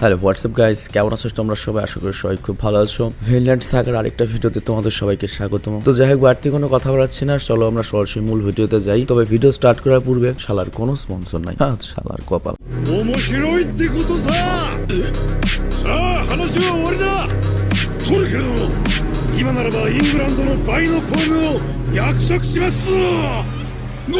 Hello WhatsApp guys কেমন আছো তোমরা সবাই আশা করি সবাই খুব ভালো আছো ভিনল্যান্ড সাগার আরেকটা ভিডিওতে তোমাদের সবাইকে স্বাগতম তো যাই হোক বাড়তি কোনো কথা বলাচ্ছি না চলো আমরা সরাসরি মূল ভিডিওতে যাই তবে ভিডিও স্টার্ট করার পূর্বে শালার কোনো স্পন্সর নাই হ্যাঁ শালার কপাল 面白いってことささあ話は終わりだトルケル殿今ならばイングランドの倍の工具を約束しますの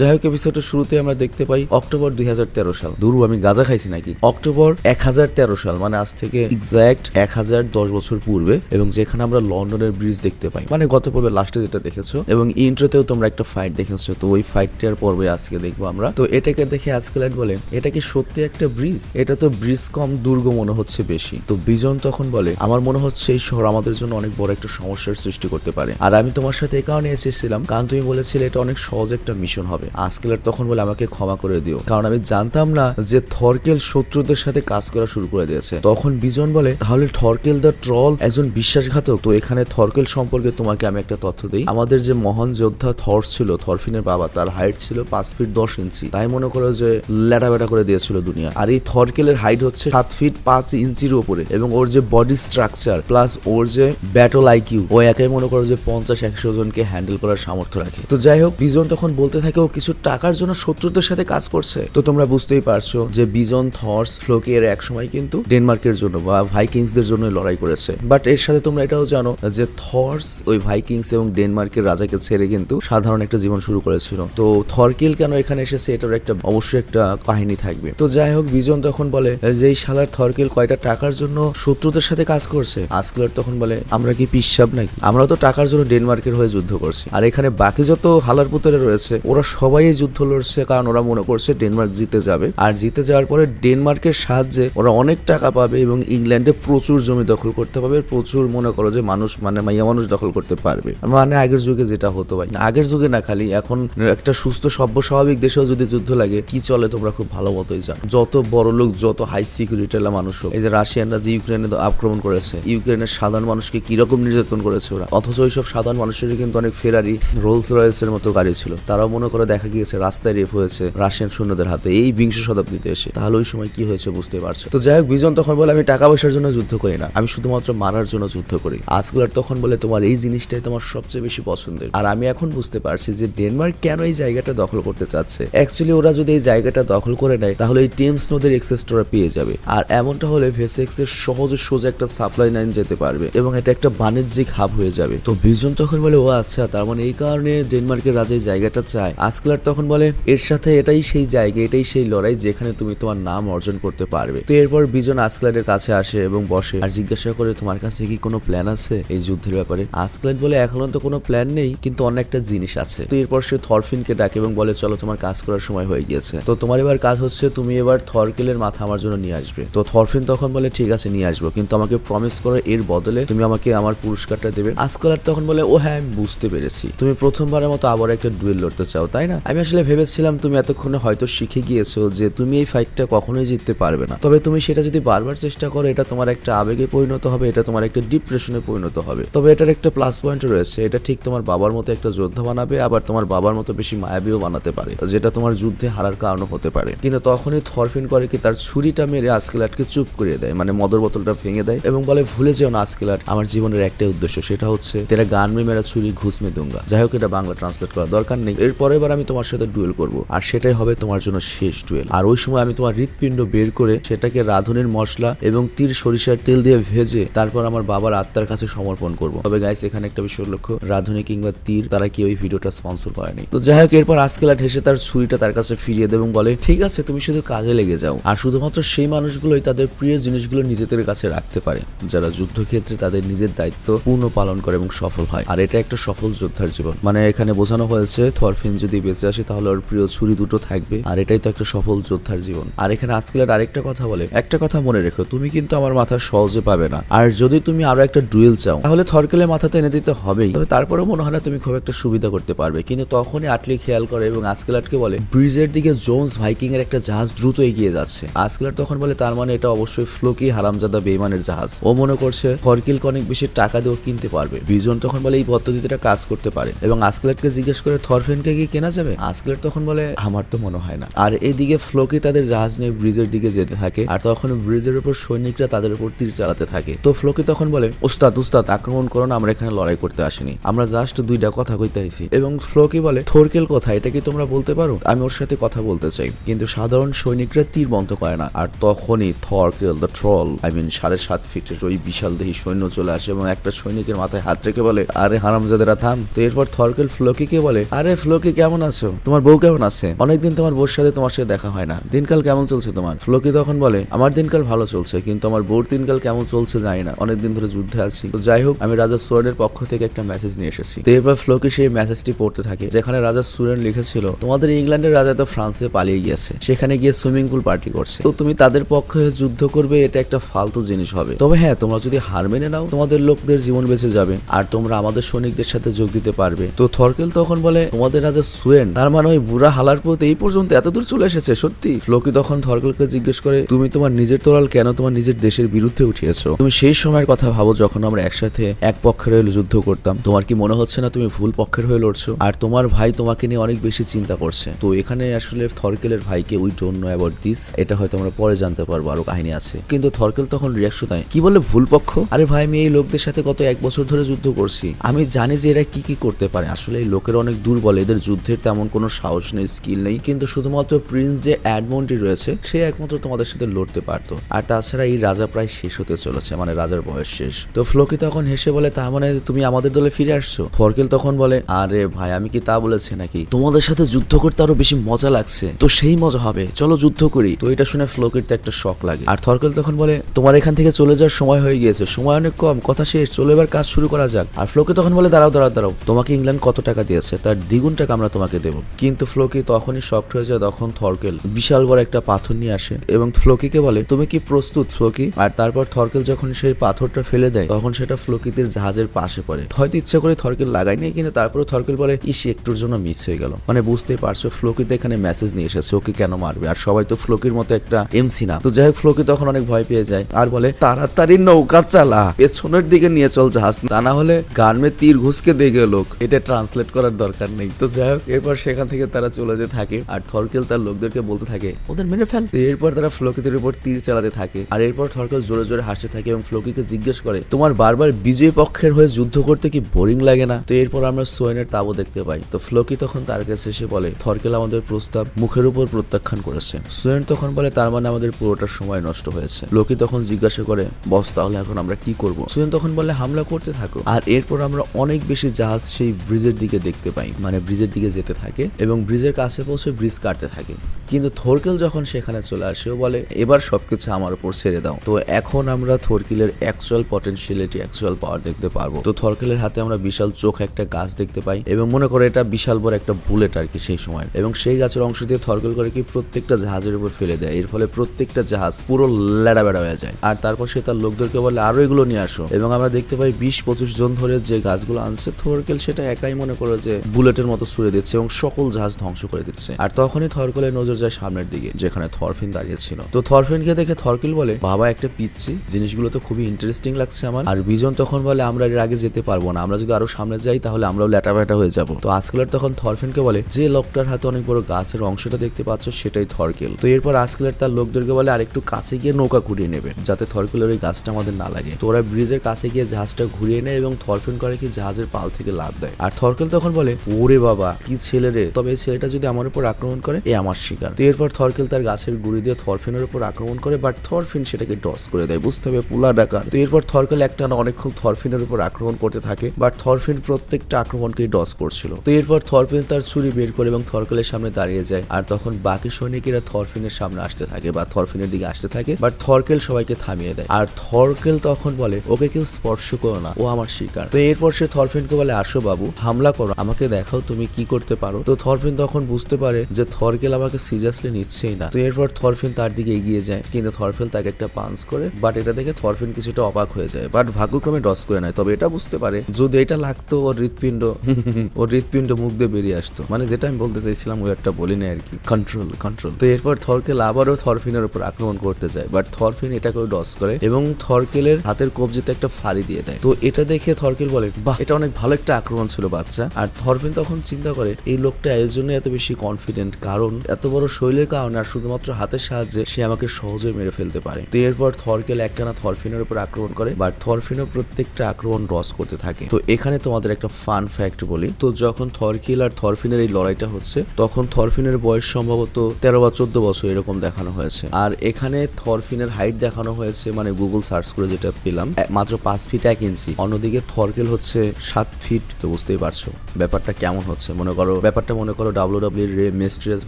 যাই হোক এপিসোডের শুরুতে আমরা দেখতে পাই অক্টোবর দুই হাজার তেরো সাল। দুরু, আমি গাজা খাইছি নাকি? অক্টোবর এক হাজার তেরো সাল মানে আজ থেকে এক্সাক্ট এক হাজার দশ বছর পূর্বে, এবং যেখানে আমরা লন্ডনের ব্রিজ দেখতে পাই। মানে গত পর্বে লাস্টে যেটা দেখেছ, এবং ইন্ট্রোতেও তোমরা একটা ফাইট দেখেছ, তো ওই ফাইটটার পর্বে আজকে দেখব আমরা। তো এটাকে দেখে আজকে লাইট বলে, এটা কি সত্যি একটা ব্রিজ এটা তো ব্রিজ কম দুর্গ মনে হচ্ছে বেশি। তো বিজন তখন বলে, আমার মনে হচ্ছে এই শহর আমাদের জন্য অনেক বড় একটা সমস্যার সৃষ্টি করতে পারে। আর আমি তোমার সাথে এই কারণে এসেছিলাম, কারণ তুমি বলেছিলে এটা অনেক সহজ একটা মিশন হবে। আজকেলের তখন বলে, আমাকে ক্ষমা করে দিও। কারণ আমি জানতাম না যে থরকেল শত্রুদের সাথে কাজ করা শুরু করে দিয়েছে। তখন বিজন বলে, তাহলে থরকেল দ্য ট্রল একজন বিশ্বাসঘাতক। তো এখানে থরকেল সম্পর্কে তোমাকে আমি একটা তথ্য দিই। আমাদের যে মহান যোদ্ধা থর ছিল, থরফিনের বাবা, তার হাইট ছিল পাঁচ ফিট দশ ইঞ্চি। তাই মনে করো যে ল্যাটা ব্যাটা করে দিয়েছিল দুনিয়া। আর এই থরকেলের হাইট হচ্ছে সাত ফিট পাঁচ ইঞ্চির উপরে এবং ওর যে বডি স্ট্রাকচার প্লাস ওর যে ব্যাটল আইকিউ, ও একাই মনে করো যে পঞ্চাশ একশো জনকে হ্যান্ডেল করার সামর্থ্য রাখে। তো যাই হোক, বিজন তখন বলতে থাকে ও কিছু টাকার জন্য শত্রুদের সাথে কাজ করছে। তো তোমরা বুঝতেই পারছ যে বিজন থর্স ফ্লোকে এর এক সময় কিন্তু ডেনমার্কের জন্য বা ভাইকিংসদের জন্য লড়াই করেছে। বাট এর সাথে তোমরা এটাও জানো যে থর্স ওই ভাইকিংস এবং ডেনমার্কের রাজাকে ছেড়ে কিন্তু সাধারণ একটা জীবন শুরু করেছিল। তো থরকিল কেন এখানে এসেছে এটার একটা অবশ্যই একটা কাহিনী থাকবে। তো যাই হোক বিজন তখন বলে যে, এই শালার থরকিল কয়টা টাকার জন্য শত্রুদের সাথে কাজ করছে? আজকেলার তখন বলে, আমরা কি পিসাব নাকি? আমরা তো টাকার জন্য ডেনমার্কের হয়ে যুদ্ধ করছি। আর এখানে বাকি যত হালার পুতলে রয়েছে, ওরা সবাই এই যুদ্ধ লড়ছে, কারণ ওরা মনে করছে ডেনমার্ক জিতে যাবে। আর জিতে যাওয়ার পরে ডেনমার্কের সাহায্যে ওরা অনেক টাকা পাবে এবং ইংল্যান্ডে প্রচুর জমি দখল করতে পারবে। প্রচুর মনে করো যে মানুষ মানে মাইয়া মানুষ দখল করতে পারবে। মানে আগের যুগে যেটা হতো ভাই আগের যুগে না খালি, এখন একটা সুস্থ, সভ্য, স্বাভাবিক দেশেও যদি যুদ্ধ লাগে, কি চলে তোমরা খুব ভালো মতোই জানো। যত বড় লোক, যত হাই সিকিউরিটি মানুষ হোক, এই যে রাশিয়ানরা যে ইউক্রেনে আক্রমণ করেছে, ইউক্রেনের সাধারণ মানুষকে কীরকম নির্যাতন করেছে ওরা? অথচ ওইসব সাধারণ মানুষের কিন্তু অনেক ফেরারি রোলস রয়েসের মতো গাড়ি ছিল। তারাও মনে করে দেখা গিয়েছে, রাস্তায় রেপ হয়েছে রাশিয়ান সৈন্যদের হাতে। এই বিংশ শতাব্দীতে এসে। তাহলে ওই সময় কি হয়েছে বুঝতে পারছ? তো যাই হোক, বিজন তখন বলে, আমি টাকা পয়সার জন্য যুদ্ধ করি না। আমি শুধুমাত্র মারার জন্য যুদ্ধ করি। আজগুলার তখন বলে, তোমার এই জিনিসটাই তোমার সবচেয়ে বেশি পছন্দের। আর আমি এখন বুঝতে পারছি যে ডেনমার্ক কেন এই জায়গাটা দখল করতে চাচ্ছে। অ্যাকচুয়ালি ওরা যদি এই জায়গাটা দখল করে নেয়, তাহলে এই টেমস নদের এক্সেসটা ওরা পেয়ে যাবে। আর এমনটা হলে ভেসেক্স এর সহজে সোজা একটা সাপ্লাই লাইন যেতে পারবে এবং এটা একটা বাণিজ্যিক হাব হয়ে যাবে। তো বিজন তখন বলে, ও আচ্ছা তার মানে এই কারণে ডেনমার্কের রাজা এই জায়গাটা চায়। আজকেলার তখন বলে, এর সাথে এটাই সেই জায়গা, এটাই সেই লড়াই যেখানে তুমি তোমার নাম অর্জন করতে পারবে। তো এরপর বিজন আজকেলারের কাছে আসে এবং বসে। আর জিজ্ঞাসা করে, তোমার কাছে কি কোনো প্ল্যান আছে এই যুদ্ধের ব্যাপারে? আজকেলার বলে, এখনও তো কোনো প্ল্যান নেই, কিন্তু অনেক একটা জিনিস আছে। তো এরপর সে থরফিনকে ডাকে এবং বলে, চলো, তোমার কাজ করার সময় হয়ে গিয়েছে। তো তোমার এবার কাজ হচ্ছে, তুমি এবার থরকেলের মাথা আমার জন্য নিয়ে আসবে। তো থরফিন তখন বলে, ঠিক আছে, নিয়ে আসব, কিন্তু আমাকে প্রমিস করো, এর বদলে তুমি আমাকে আমার পুরস্কারটা দেবে। আজকালার তখন বলে, ও হ্যাঁ আমি বুঝতে পেরেছি। তুমি প্রথমবারের মতো আবার একটা ডুয়েল লড়তে চাও, তাই না? আমি আসলে ভেবেছিলাম তুমি এতক্ষণে হয়তো শিখে গিয়েছো যে তুমি এই ফাইটটা কখনোই জিততে পারবে না। তবে তুমি সেটা যদি বারবার চেষ্টা করো, এটা তোমার একটা আবেগে পরিণত হবে, এটা তোমার একটা ডিপ্রেশনে পরিণত হবে। তবে এটার একটা প্লাস পয়েন্ট রয়েছে, এটা ঠিক তোমার বাবার মতো একটা যোদ্ধা বানাবে, আবার তোমার বাবার মতো বেশি মায়াবীও বানাতে পারে, যেটা তোমার যুদ্ধে হারার কারণও হতে পারে। কিন্তু তখনই থরফিন করে কি তার ছুরিটা মেরে আজকেলাটকে চুপ করিয়ে দেয় মানে মদর বোতলটা ভেঙে দেয় এবং বলে, ভুলে যেও না আজকেলাট, আমার জীবনের একটাই উদ্দেশ্য, সেটা হচ্ছে তেরা গান মে মেরা ছুরি ঘুষ মে দুঙ্গা। যাই হোক, এটা বাংলা ট্রান্সলেট করার দরকার নেই। এর পরের বার আমি তোমার সাথে ডুয়েল করব, আর সেটাই হবে তোমার জন্য শেষ ডুয়েল। আর ওই সময় আমি তোমার হৃৎপিণ্ড বের করে সেটাকে রাঁধুনির মশলা এবং তীর সরিষার তেল দিয়ে ভেজে তারপর আমার বাবার আত্মার কাছে সমর্পণ করব। তবে গাইস এখানে একটা বিষয় লক্ষ্য, রাঁধুনি কিংবা তীর তারা কি ওই ভিডিওটা স্পন্সর করেনি। তো যাই হোক, এরপর আজকেলা ঢেসে তার ছুরিটা তার কাছে ফিরিয়ে দেয় এবং বলে, ঠিক আছে, তুমি শুধু কাজে লেগে যাও। আর শুধুমাত্র সেই মানুষগুলোই তাদের প্রিয় জিনিসগুলো নিজেদের কাছে রাখতে পারে, যারা যুদ্ধক্ষেত্রে তাদের নিজের দায়িত্ব পূর্ণ পালন করে এবং সফল হয়। আর এটা একটা সফল যোদ্ধার জীবন। মানে এখানে বোঝানো হয়েছে, থরফিন যদি বেঁচে আসে, তাহলে ওর প্রিয় ছুরি দুটো থাকবে। আর এটাই তো একটা সফল যোদ্ধার জীবন। আর এখানে আজকের আরেকটা কথা বলে। একটা কথা মনে রেখো, তুমি কিন্তু আমার মাথা সহজে পাবে না। আর যদি তুমি আরও একটা ডুয়েল চাও, তাহলে থরকেলের মাথাতে এনে দিতে হবেই। তবে তারপরেও মনে হয় না তুমি খুব একটা সুবিধা করতে পারবে। কিন্তু তখনই আটলি খেয়াল করে এবং আজকেলাটকে বলে, ব্রিজের দিকে জোন্স ভাইকিং এর একটা জাহাজ দ্রুত এগিয়ে যাচ্ছে। আজকেলাট তখন বলে, তার মানে এটা অবশ্যই ফ্লোকি হারামজাদা বেইমানের জাহাজ। ও মনে করছে ফরকিলকে অনেক বেশি টাকা দিয়েও কিনতে পারবে? বিজন তখন বলে, এই পদ্ধতিটা কাজ করতে পারে। এবং আজকেলাটকে জিজ্ঞেস করে, থরফেনকে কি কেনা যাবে? আজকেলাট তখন বলে, আমার তো মনে হয় না। আর এইদিকে ফ্লোকি তাদের জাহাজ নিয়ে ব্রিজের দিকে যেতে থাকে, আর তখন ব্রিজের উপর সৈনিকরা তাদের উপর তীর চালাতে থাকে। তো ফ্লোকি তখন বলে উস্তাদ উস্তাদ আক্রমণ করো না, আমরা এখানে লড়াই করতে আসিনি। আমরা জাস্ট দুইটা কথা কইতে আইছি। এবং ফ্লোকি বলে, থোরকেল কথা এটা কি তোমরা বলতে পারো? আমি ওর সাথে কথা বলতে চাই। কিন্তু সাধারণ সৈনিকরা তীর বন্ধ করে না, আর তখনই Thorkell the troll I mean সাড়ে সাত ফিটের ওই বিশাল দেহি সৈন্য চলে আসে এবং একটা সৈনিকের মাথায় হাত রেখে বলে, আরে হারামজাদেরা, থাম। তো এরপর থরকেল ফ্লোকিকে বলে, আরে ফ্লোকি কেমন আছো? তোমার বউ কেমন আছে? অনেকদিন তোমার বউর সাথে তোমার সাথে দেখা হয় না। দিনকাল কেমন চলছে তোমার? ফ্লোকি তখন বলে, আমার দিনকাল ভালো চলছে, কিন্তু আমার বউর দিনকাল কেমন চলছে জানি না। অনেকদিন ধরে যুদ্ধে আছি। তো যাই হোক, আমি রাজা সুরেনের পক্ষ থেকে একটা মেসেজ নিয়ে এসেছি। তো এরপর ফ্লোকি সেই মেসেজটি পড়তে থাকে, যেখানে রাজা সুরেন লিখেছিল, তোমাদের ইংল্যান্ডের রাজা তো ফ্রান্সে পালিয়ে গিয়েছে। সেখানে গিয়ে সুইমিং পুল পার্টি করছে। তো তুমি তাদের পক্ষে যুদ্ধ করবে, এটা একটা ফালতু জিনিস হবে। তবে হ্যাঁ তোমরা যদি হার মেনে নাও, তোমাদের লোকদের জীবন বেঁচে যাবে। আর তোমরা আমাদের সৈনিকদের সাথে যোগ দিতে পারবে। তো থরকেল তখন বলে, তোমাদের রাজা সুয়েন তার মানে ওই বুড়া হালার পথে এই পর্যন্ত এত দূর চলে এসেছে, সত্যি? ফ্লোকি তখন থরকেলকে জিজ্ঞেস করে, তুমি তোমার নিজের তোরাল কেন তোমার নিজের দেশের বিরুদ্ধে উঠিয়েছো? তুমি সেই সময়ের কথা ভাবো যখন আমরা একসাথে এক পক্ষের হয়ে যুদ্ধ করতাম। তোমার কি মনে হচ্ছে না তুমি ভুল পক্ষের হয়ে লড়ছো? আর তোমার ভাই তোমাকে নিয়ে অনেক বেশি চিন্তা করছে। তো এখানে আসলে থরকেলের ভাইকে we don't know about this এটা হয়তো আমরা পরে জানতে পারব, আরও কাহিনী আছে। কিন্তু থরকেল তখন রিয়াকশন দেয় কি বলে ভুল পক্ষ? আরে ভাই, আমি এই লোকদের সাথে গত এক বছর ধরে যুদ্ধ করছি। আমি জানি যে এরা কি কি করতে পারে। আসলে এই লোকের অনেক দুর্বল, এদের যুদ্ধের তেমন কোনো সাহস নেই স্কিল নেই, কিন্তু শুধুমাত্র প্রিন্স যে অ্যাডমন্টি রয়েছে, সে একমাত্র তোমাদের সাথে লড়তে পারতো। আর তাছাড়া এই রাজা প্রায় শেষ হতে চলেছে মানে রাজার বয়স শেষ। তো ফ্লোকি তখন হেসে বলে, তার মানে তুমি আমাদের দলে ফিরে আসছো? ফরকেল তখন বলে, আরে ভাই, আমি কি তা বলেছি নাকি? তোমাদের সাথে যুদ্ধ করতে আরও বেশি মজা লাগছে। তো সেই মজা হবে। চলো যুদ্ধ করি। তো এটা শুনে ফ্লোকের তো একটা শখ লাগে। আর থরকেল তখন বলে, তোমার এখান থেকে চলে যাওয়ার সময় হয়ে গিয়েছে। সময় অনেক কম, কথা শেষ। চলো এবার কাজ শুরু করা যাক। আর ফ্লোকে তখন বলে, দাঁড়াও দাঁড়াও দাঁড়াও। তোমাকে ইংল্যান্ড কত টাকা দিয়েছে? তার দ্বিগুণ টাকা আমরা তোমাকে দেবো। কিন্তু ফ্লোকি তখনই শক্ট হয়ে যায় তখন থরকেল বিশাল বড় একটা পাথর নিয়ে আসে এবং ফ্লোকিকে বলে, তুমি কি প্রস্তুত, ফ্লোকি? আর তারপর থরকেল যখন সেই পাথরটা ফেলে দেয়, তখন সেটা ফ্লোকিদের জাহাজের পাশে পড়ে। হয়তো ইচ্ছা করে থরকেল লাগায়নি, কিন্তু তারপরে থরকেল বলে, ইসি, একটুর জন্য মিস হয়ে গেল। মানে বুঝতেই পারছ, ফ্লোকিতে এখানে মেসেজ নিয়ে এসেছে, ওকে কেন মারবে? আর সবাই তো ফ্লোকির মতো একটা এমসি না। তো যাই হোক, ফ্লোকি তখন অনেক ভয় পেয়ে যায় আর বলে, তাড়াতাড়ি নৌকা চালা, পেছনের দিকে নিয়ে চল জাহাজ। তা না হলে গানমে তীর ঘুষকে দেখে লোক। এটা ট্রান্সলেট করার দরকার নেই। তো যাই হোক, এরপর সেখান থেকে তারা চলে যেতে থাকে, আর থরকেল তার লোকদেরকে বলতে থাকে, ওদের মেরে ফেল। এরপর তারা ফ্লোকিদের উপর তীর চালাতে থাকে, আর এরপর থরকেল জোরে জোরে হাসতে থাকে এবং ফ্লোকিকে জিজ্ঞেস করে, তোমার বারবার বিজয়ী পক্ষের হয়ে যুদ্ধ করতে কি বোরিং লাগে না? তো এরপর আমরা সোয়েনের তাবু দেখতে পাই। তো ফ্লোকি তখন তার কাছে এসে বলে, থরকেল আমাদের প্রস্তাব মুখের উপর প্রত্যাখ্যান করেছে। সোয়েন তখন বলে, তার মানে আমাদের পুরোটা সময় নষ্ট হয়েছে। লোকি তখন জিজ্ঞাসা করে, বস, তাহলে এখন আমরা কি করব? সোয়েন তখন বলে, হামলা করতে থাকো। আর এরপর আমরা অনেক বেশি জাহাজ সেই ব্রিজের দিকে দেখতে পাই। মানে ব্রিজের দিকে যেতে থাকে এবং ব্রিজের কাছে পৌঁছে ব্রিজ কাটতে থাকে। কিন্তু থরকেল যখন সেখানে চলে আসে, ও বলে, এবার সবকিছু আমার উপর ছেড়ে দাও। তো এখন আমরা থরকেলের অ্যাকচুয়াল পটেনশিয়ালিটি অ্যাকচুয়াল পাওয়ার দেখতে পারব। তো থরকেলের হাতে আমরা বিশাল চোখ একটা গাছ দেখতে পাই এবং মনে করে এটা বিশাল বড় একটা বুলেট আর কি সেই সময় এবং সেই গাছের অংশ দিয়ে থরকেল করে কি প্রত্যেকটা জাহাজের উপর ফেলে দেয়। এর ফলে প্রত্যেকটা জাহাজ পুরো লেড়া বেড়া হয়ে যায়। আর তারপর সে তার লোকদেরকে বলে, আরও এগুলো নিয়ে আসো। এবং আমরা দেখতে পাই বিশ পঁচিশ জন ধরে যে গাছগুলো আনছে, থরকেল সেটা একাই মনে করে যে বুলেটের মতো ছুড়ে দিচ্ছে এবং সকল জাহাজ ধ্বংস করে দিচ্ছে। আর তখনই থরকেলের নজর যায় সামনের দিকে, যেখানে থরফিন দাঁড়িয়ে ছিল। তো থরফিনকে দেখে থরকেল বলে, বাবা, একটা পিচ্ছি, জিনিসগুলো তো খুবই ইন্টারেস্টিং লাগছে আমার। আর বিজন তখন বলে, আমরা এর আগে যেতে পারব না, আমরা যদি আরও সামনে যাই, তাহলে আমরাও ল্যাটা ব্যাটা হয়ে যাব। তো আজকেলার তখন থরফিনকে বলে, যে লোকটার হাতে অনেক বড় গাছের অংশটা দেখতে পাচ্ছ, সেটাই থরকেল। তো এরপর আজকেলার তার লোকদেরকে বলে, আরেকটু কাছে গিয়ে নৌকা ঘুরিয়ে নেবে, যাতে থরকেলের ওই গাছটা আমাদের না লাগে। তো ওরা ব্রিজের কাছে গিয়ে জাহাজটা ঘুরিয়ে নেয় এবং থরফিন করে কি জাহাজের পাল থেকে লাভ দেয়। আর থরকেল তখন বলে, ওরে বাবা, কি ছেলে রে, তবে এই ছেলেটা যদি আমার উপর আক্রমণ করে, এ আমার শিকার। তো এরপর থরকেল তার গাছের গুড়ি দিয়ে থরফিনের উপর আক্রমণ করে বাট থরফিন সেটাকে ডস করে দেয়, বুঝতে হবে পুলা ডাকার তো এরপর থরকেল একটা অনেকক্ষণ থরফিনের উপর আক্রমণ করতে থাকে বাট থরফিন প্রত্যেকটা আক্রমণকেই ডস করছিল। তো এরপর থরফিন তার ছুরি বের করে এবং থরকেলের সামনে দাঁড়িয়ে যায়, আর তখন বাকি সৈনিকেরা থরফিনের সামনে আসতে থাকে বা থরফিনের দিকে আসতে থাকে বাট থরকেল সবাইকে থামিয়ে দেয়। আর থরকেল তখন বলে, ওকে কেউ স্পর্শ করো না, ও আমার শিকার। তো এরপর সে থরফিনকে বলে, আসো বাবু, হামলা করো, আমাকে দেখাও তুমি কি করতে পারো। তো থরফিন তখন বুঝতে পারে যে থরকেল আমাকে সিরিয়াসলি নিচ্ছেই না। তো এরপর থরফিন তার দিকে এগিয়ে যায়। কিন্তু থরফেল তাকে একটা পাঞ্চ করে বাট এটা দেখে থরফিন কিছুটা অবাক হয়ে যায়। বাট ভাগ্যক্রমে ডস করে নেয়। তবে এটা বুঝতে পারে, যদি এটা লাগতো, ওর হৃৎপিণ্ড ওর হৃৎপিণ্ড মুখ দিয়ে বেরিয়ে আসতো। মানে যেটা আমি বলতে চাইছিলাম, ওই একটা বলি না আর কি। কন্ট্রোল কন্ট্রোল তো এরপর থরকেল আবারও থরফিনের উপর আক্রমণ করতে যায়। বাট থরফিন এটাকেও ডস করে এবং থরকেলের হাতের কবজিতে একটা ফাড়ি দিয়ে দেয়। তো এটা দেখে থরকেল বলে, বাহ, এটা অনেক ভালো একটা আক্রমণ ছিল বাচ্চা। আর থরফিন তখন চিন্তা করে এই লোকটা এর জন্য এত বেশি কনফিডেন্ট কারণ এত বড় শৈলের কারণে আর শুধুমাত্র হাতের সাহায্যে সে আমাকে সহজে মেরে ফেলতে পারে। তো এরপর থরকেল একটানা থরফিনের উপর আক্রমণ করে বাট থরফিনও প্রত্যেকটা আক্রমণ রস করতে থাকে। তো এখানে তোমাদের একটা ফান ফ্যাক্ট বলি। তো যখন থরকিল আর থরফিনের এই লড়াইটা হচ্ছে, তখন থরফিনের বয়স সম্ভবত তেরো বা চোদ্দ বছর এরকম দেখানো হয়েছে। আর এখানে থরফিনের হাইট দেখানো হয়েছে মানে গুগল সার্চ করে যেটা পেলাম মাত্র পাঁচ ফিট এক ইঞ্চি অন্যদিকে থরকেল হচ্ছে সাত ফিট তো বুঝতেই পারছ ব্যাপারটা কেমন হচ্ছে। মনে করো ব্যাপারটা মনে করো ডাব্লিউ ডাব্লিউ রে মেস্ট্রিয়াস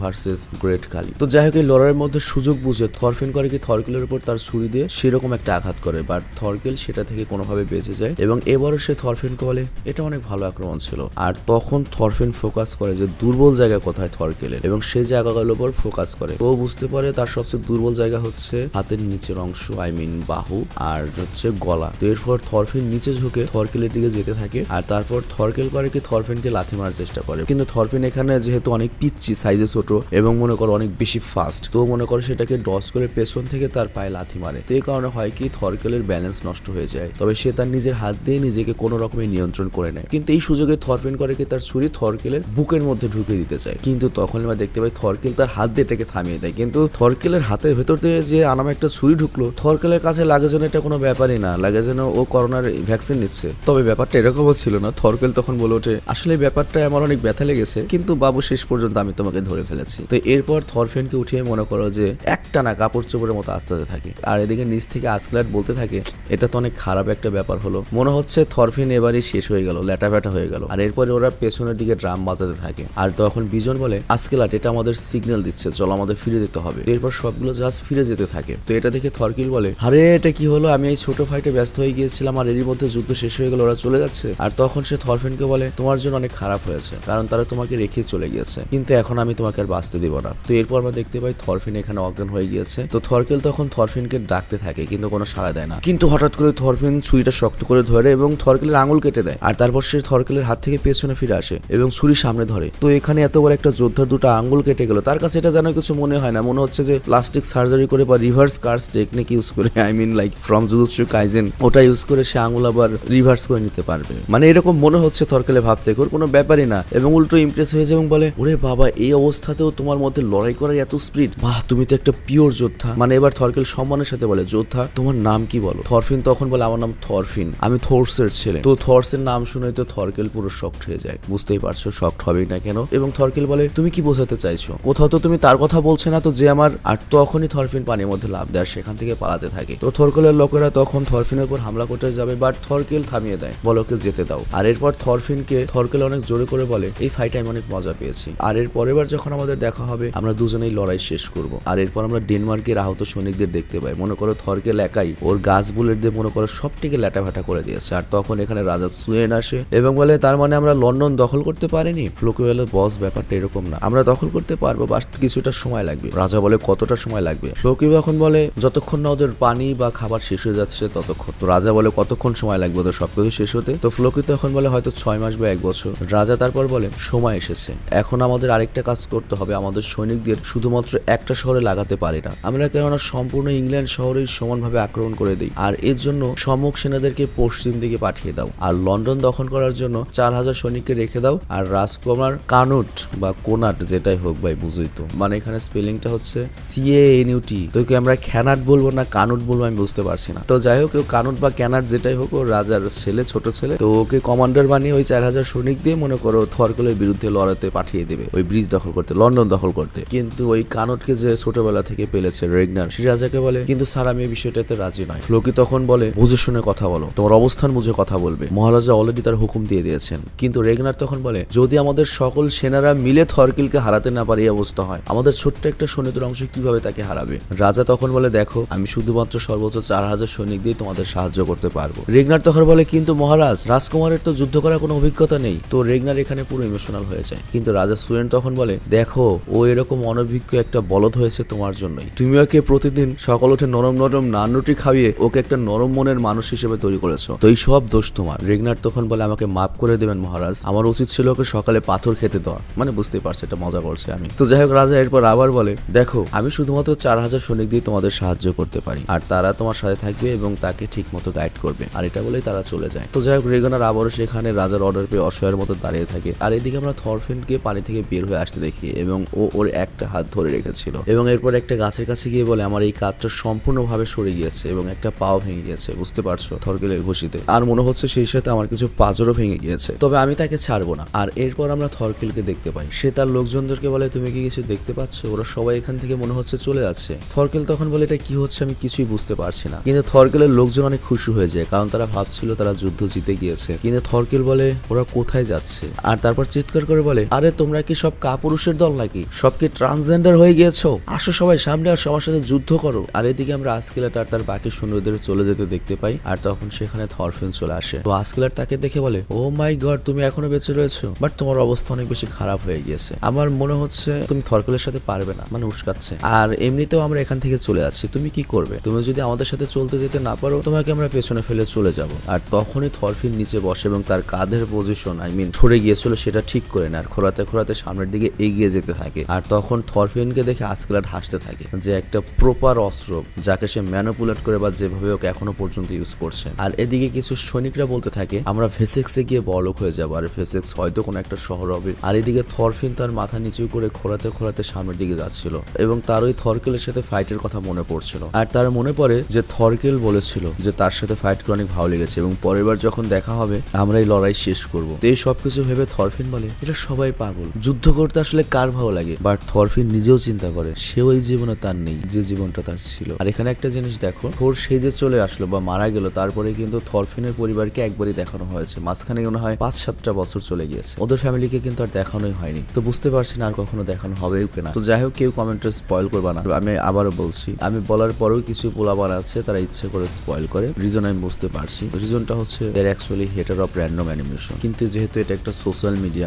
ভার্সেস গ্রেট কালি তো যাই হোক, এই লড়াইয়ের মধ্যে সুযোগ বুঝে থরফিন করে কি থরকেলের উপর তার ছুরি দিয়ে সেরকম একটা আঘাত করে বাট থরকেল সেটা থেকে কোনোভাবে বেঁচে যায়। এবং এবারও সে থরফিনকে বলে এটা অনেক ভালো আক্রমণ ছিল। আর তখন থরফিন ফোকাস করে যে দুর্বল জায়গা কোথায় থরকেলের, এবং সেই জায়গাগুলোর উপর ফোকাস করে। ও বুঝতে পারে তার সবচেয়ে দুর্বল জায়গা হচ্ছে হাতের নিচের অংশ আই মিন বাহু, আর হচ্ছে গলা। তো এরপর থরফিন নিচে ঝুঁকে থরকেলের দিকে যেতে থাকে, আর তারপর থরকেল করে কি থরফিনকে লাথি মারার চেষ্টা করে। কিন্তু থরফিন এখানে যেহেতু অনেক পিচ্ছি সাইজে ছোট এবং মনে করো অনেক বেশি ফাস্ট তো মনে করো সেটাকে ডস করে পেছন থেকে তার পায়ে লাথি মারে। তো এই কারণে হয় কি থরকেলের ব্যালেন্স নষ্ট হয়ে যায়। তবে সে তার নিজের হাত দিয়ে নিজেকে কোনো রকমের নিয়ন্ত্রণ করে নেয়। কিন্তু এই সুযোগে থরফিন করে কি, তার ছুরি থরকেলের বুকের মধ্যে ঢুকে দিতে চায়। কিন্তু তখন আমরা দেখতে পাই থরকেল তার হাত দিয়ে এটাকে থামিয়ে দেয়। কিন্তু থরকেলের হাতের ভেতর দিয়ে যে আনামে একটা ছুরি ঢুকলো থরকেলের কাছে লাগে যেন এটা কোনো ব্যাপারই না। লাগে যেন ও করোনার ভ্যাকসিন নিচ্ছে। তবে ব্যাপারটা এরকমও ছিল না। থরকেল তখন বলে ওঠে, আসলে ব্যাপারটা আমার অনেক ব্যথা লেগেছে। কিন্তু বাবু শেষ পর্যন্ত আমি তোমাকে ধরে ফেলেছি। তো এরপর থরফেনকে উঠিয়ে মনে করো যে একটা না কাপড় চোপড়ের মতো আস্তে থাকে। আর এদিকে নিচ থেকে আসক্লাট বলতে থাকে, এটা তো অনেক খারাপ একটা ব্যাপার হলো। মনে হচ্ছে থরফিন এবারই শেষ হয়ে গেল ল্যাটা ব্যাটা হয়ে গেল। আর এরপরে ওরা পেছনের দিকে ড্রাম বাজাতে থাকে। আর তখন বিজন বলে, আসকেলাট, এটা আমাদের সিগন্যাল দিচ্ছে, চলো আমাদের ফিরে যেতে হবে। এরপর সবগুলো জাহাজ ফিরে যেতে থাকে। তো এটা দেখে থরকিল বলে, আরে, এটা কি হলো? আমি এই ছোট ফাইটে ব্যস্ত হয়ে গিয়েছিলাম আর এরই মধ্যে যুদ্ধ শেষ হয়ে গেল, ওরা চলে যাচ্ছে? আর তখন সে থরফিনকে বলে, তোমার জন্য অনেক খারাপ হয়েছে। কারণ তারা তোমাকে রেখে চলে গিয়েছে। কিন্তু এখন আমি তোমাকে আর বাঁচতে দিব না। তো এরপর আমরা দেখতে পাই থরফিন এখানে অজ্ঞান হয়ে গিয়েছে। তো থরকেল তখন থরফিনকে ডাকতে থাকে, কিন্তু কোনো সাড়া দেয় না। কিন্তু হঠাৎ করে থরফিন ছুরিটা শক্ত করে ধরে এবং থরকেলের আঙুল কেটে দেয়। আর তারপর সে থরকেলের হাত থেকে পেছনে ফিরে আসে এবং ছুরি সামনে ধরে। তো এখানে এত বড় একটা যোদ্ধার দুটো আঙুল কেটে গেল। তার কাছে এটা যেন কিছু মনে হয় না। মনে হচ্ছে যে প্লাস্টিক সার্জারি করে বা রিভার্স কার্স টেকনিক ইউজ করে I mean like from Jujutsu Kaisen ওটা ইউজ করে সে আঙুল আবার রিভার্স করে নিতে পারবে। মানে এরকম মনে হচ্ছে থরকেলে ভাবতে। কোনো ব্যাপারই না। এবং উল্টো ইমপ্রেস হয়ে যায় এবং বলে, ওরে বাবা, এই অবস্থাতেও তোমার মধ্যে লড়াই করার এত স্পিড বাহ, তুমি তো একটা পিওর যোদ্ধা। মানে এবার থরকেল সম্মানের সাথে বলে, যোদ্ধা, তোমার নাম কি বলো? থরফিন তখন বলে, আমার নাম থরফিন, আমি থোর্সের ছেলে। তো থর্সের নাম শুনে তো থরকেল পুরো শক্ট হয়ে যায়। বুঝতেই পারছ শক্ট হবেই না কেন? এবং থরকেল বলে, তুমি কি বোঝাতে চাইছো? কোথাও তো তুমি তার কথা বলছে না তো যে আমার আর তখনই থরফিন পানির মধ্যে লাভ দেয় সেখান থেকে পালাতে থাকে। তো থরকেলের লোকেরা তখন থরফিনের উপর হামলা করতে যাবে বাট থরকেল থামিয়ে দেয়, বলে ওকে যেতে দাও। আর এরপর থরফিনকে, থরকেল অনেক জোরে করে বলে, এই আমি অনেক মজা পেয়েছি। আর এর পরের বার যখন আমাদের দেখা হবে, আমরা দুজনেই লড়াই শেষ করব। আর এরপর আমরা ডেনমার্কের আহত সৈনিকদের দেখতে পাই। মনে করো থরকেল একাই ওর গাছ বুলেট দিয়ে মনে করো সবটিকে ল্যাটাভাটা করে দিয়েছে। আর তখন এখানে রাজা সুয়েন আসে এবং বলে, তার মানে আমরা লন্ডন দখল করতে পারিনি? ফ্লোকুয়েলের বস ব্যাপারটা এরকম না। আমরা দখল করতে পারব বাস কিছুটা সময় লাগবে। রাজা বলে, কতটা সময় লাগবে? ফ্লোকিউ এখন বলে, যতক্ষণ না ওদের পানি বা খাবার শেষ হয়ে যাচ্ছে, ততক্ষণ। তো রাজা বলে, কতক্ষণ সময় লাগবে ওদের সবকিছু শেষ হতে? তো ফ্লোকি তখন বলে, হয়তো ছয় মাস বা এক বছর। রাজা তারপর বলে সময় এসেছে। এখন আমাদের আরেকটা কাজ করতে হবে। আমাদের সৈনিকদের শুধুমাত্র একটা শহরে লাগাতে পারি না। আমরা কেননা সম্পূর্ণ ইংল্যান্ড শহরেই সমানভাবে আক্রমণ করে দিই। আর এর জন্য সম্মুখ সেনাদেরকে পশ্চিম দিকে পাঠিয়ে দাও। আর লন্ডন দখল করার জন্য চার হাজার সৈনিককে রেখে দাও। আর রাজকুমার কানুট বা কোনাট যেটাই হোক ভাই বুঝই তো। মানে এখানে স্পেলিংটা হচ্ছে সিএ এনইউটি তো কি আমরা খ্যানাট বলব না কানুট বলব আমি বুঝতে পারছি না। তো যাই হোক, ও কানুট বা ক্যানাট যেটাই হোক, ও রাজার ছেলে, ছোট ছেলে। তো ওকে কমান্ডার বানিয়ে ওই চার হাজার সৈনিক দিয়ে মনে করো থরকলের বিরুদ্ধে লড়াতে পাঠিয়ে দেবে, ওই ব্রিজ দখল করতে, লন্ডন দখল করতে। কিন্তু ওই কানুটকে যে ছোটবেলা থেকে পেলেছে রেগনার, সে রাজাকে বলে, কিন্তু স্যার, আমি এই বিষয়টাতে রাজি নয়। ফ্লোকি তখন বলে, বুঝে শুনে কথা বলো, তোমার অবস্থান বুঝে কথা বলবে। মহারাজা অলরেডি তার হুকুম দিয়ে দিয়েছেন। কিন্তু রেগনার তখন বলে, যদি আমাদের সকল সেনারা মিলে থরকিলকে হারাতে না পারে, এই অবস্থা হয়। আমাদের ছোট্ট একটা সৈনিকের অংশ কীভাবে তাকে হারাবে? রাজা তখন বলে, দেখো, আমি শুধুমাত্র সর্বোচ্চ চার হাজার সৈনিক দিয়ে তোমাদের সাহায্য করতে পারব। রেগনার তখন বলে, কিন্তু মহারাজ, রাজকুমারের তো যুদ্ধ করার কোনো অভিজ্ঞতা নেই। তো রেগনার এখানে পুরো ইমোশনাল ইমোশনাল হয়ে যায় কিন্তু রাজা সুয়েন তখন বলে, দেখো, ও এরকম অনভিজ্ঞ একটা বলদ হয়েছে তোমার জন্যই। তুমি ওকে প্রতিদিন সকাল উঠে নরম নরম নান রুটি খাইয়ে ওকে একটা নরম মনের মানুষ হিসেবে তৈরি করেছ। তো এই সব দোষ তোমার। রেগনার তখন বলে, আমাকে মাফ করে দেবেন মহারাজ। আমার উচিত ছিল ওকে সকালে পাথর খেতে দেওয়া। মানে বুঝতেই পারছে, এটা মজা করছে আমি। তো যাই হোক, রাজা এরপর আবার বলে, দেখো, আমি শুধুমাত্র চার হাজার সৈনিক দিয়ে তোমাদের সাহায্য করতে পারি। আর তারা তোমার সাথে থাকবে এবং তাকে ঠিক মতো গাইড করবে। আর এটা বলেই তারা চলে যায়। তো যাই হোক, রেগনার আবারও সেখানে রাজার অর্ডার পেয়ে অসহায়ের মতো দাঁড়িয়ে থাকে। আর এদিকে আমরা থরফিনকে পানি থেকে বের হয়ে আসতে দেখি এবং ও ওর একটা হাত ধরে রেখেছিল এবং এরপর একটা গাছের কাছে গিয়ে বলে, আমার এই কাজটা সম্পূর্ণভাবে সরে গিয়েছে এবং একটা পাও ভেঙে গিয়েছে, বুঝতে পারছ? থরকেলের ঘষিতে। আর মনে হচ্ছে সেই সাথে আমার কিছু পাজরও ভেঙে গিয়েছে। তবে আমি তাকে ছাড়বো না। আর এরপর আমরা থরকেলকে দেখতে পাই। সে তার লোকজনদেরকে বলে, তুমি কি কিছু দেখতে পাচ্ছ? ওরা সবাই এখান থেকে মনে হচ্ছে চলে যাচ্ছে। থরকেল তখন বলে, এটা কি হচ্ছে আমি কিছুই বুঝতে পারছি না। কিন্তু থরকেলের লোকজন অনেক খুশি হয়ে যায়, কারণ তারা ভাবছিল তারা যুদ্ধ জিতে গিয়েছে। কিন্তু থরকেল বলে, ওরা কোথায় যাচ্ছে? আর তারপর চিৎকার করে বলে, আরে, তোমরা কি সব কাপুরুষের দল নাকি? সব কি ট্রান্সজেন্ডার হয়ে গিয়েছো? আসো সবাই সামনে আর সবার সাথে যুদ্ধ করো। আর এদিকে আমরা আজকেলার আর তার বাকি সৈন্যদের চলে যেতে দেখতে পাই, আর তখন সেখানে থরফিন চলে আসে। তো আজকেলার তাকে দেখে বলে, ও মাই গড, তুমি এখনও বেঁচে রয়েছো? বাট তোমার অবস্থা অনেক বেশি খারাপ হয়ে গিয়েছে। আমার মনে হচ্ছে তুমি থরকেলের সাথে পারবে না মানে উস্কাচ্ছে। আর এমনিতেও আমরা এখান থেকে চলে যাচ্ছি, তুমি কি করবে? তুমি যদি আমাদের সাথে চলতে যেতে না পারো, তোমাকে আমরা পেছনে ফেলে চলে যাব। আর তখনই থরফিন নিচে বসে এবং তার কাঁধের পজিশন আই মিন সরে গিয়েছিল, সেটা ঠিক করে না আর খোলাতে খোলাতে সামনের দিকে এগিয়ে যেতে থাকে। আর তখন থরফিনকে দেখে আজকেলাট হাসতে থাকে যে একটা প্রপার অস্ত্র যাকে সে ম্যানুপুলেট করে বা যেভাবে ওকে এখনও পর্যন্ত ইউজ করছে। আর এদিকে কিছু সৈনিকরা বলতে থাকে, আমরা ভেসেক্সে গিয়ে বড়লোক হয়ে যাব। আর ভেসেক্স হয়তো কোনো একটা শহর হবে। আর এদিকে থরফিন তার মাথা নিচু করে খোলাতে খোলাতে সামনের দিকে যাচ্ছিল এবং তার ওই থরকেলের সাথে ফাইটের কথা মনে পড়ছিল। আর তার মনে পড়ে যে থরকেল বলেছিল যে তার সাথে ফাইট করে অনেক ভালো লেগেছে এবং পরের বার যখন দেখা হবে, আমরা এই লড়াই শেষ করব। এই সবকিছু ভেবে থরফিন বলে এটা সবাই পাগল। যুদ্ধ করতে আসলে কার ভালো লাগে? বাট থরফিন নিজেও চিন্তা করে, সেও এই জীবনে তার নেই, যে জীবনটা তার ছিল। আর এখানে একটা জিনিস দেখো, থোর সে যে চলে আসলো বা মারা গেল তারপরে কিন্তু থরফিনের পরিবারকে একবারই দেখানো হয়েছে। মাঝখানে মনে হয় পাঁচ, সাতটা বছর চলে গিয়েছে। ওদের ফ্যামিলিকে কিন্তু আর দেখানোই হয়নি। তো বুঝতে পারছি না আর কখনো দেখানো হবেও কিনা। তো যাই হোক, কেউ কমেন্টে স্পয়েল করবে না। আমি আবারও বলছি, আমি বলার পরেও কিছু পোলাবার আছে, তারা ইচ্ছে করে স্পয়েল করে। রিজন আমি বুঝতে পারছি। রিজনটা হচ্ছে এর actually hater of random animation কিন্তু যেহেতু এটা একটা social media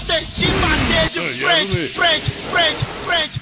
throw that shit my dad, you French, French, French, French,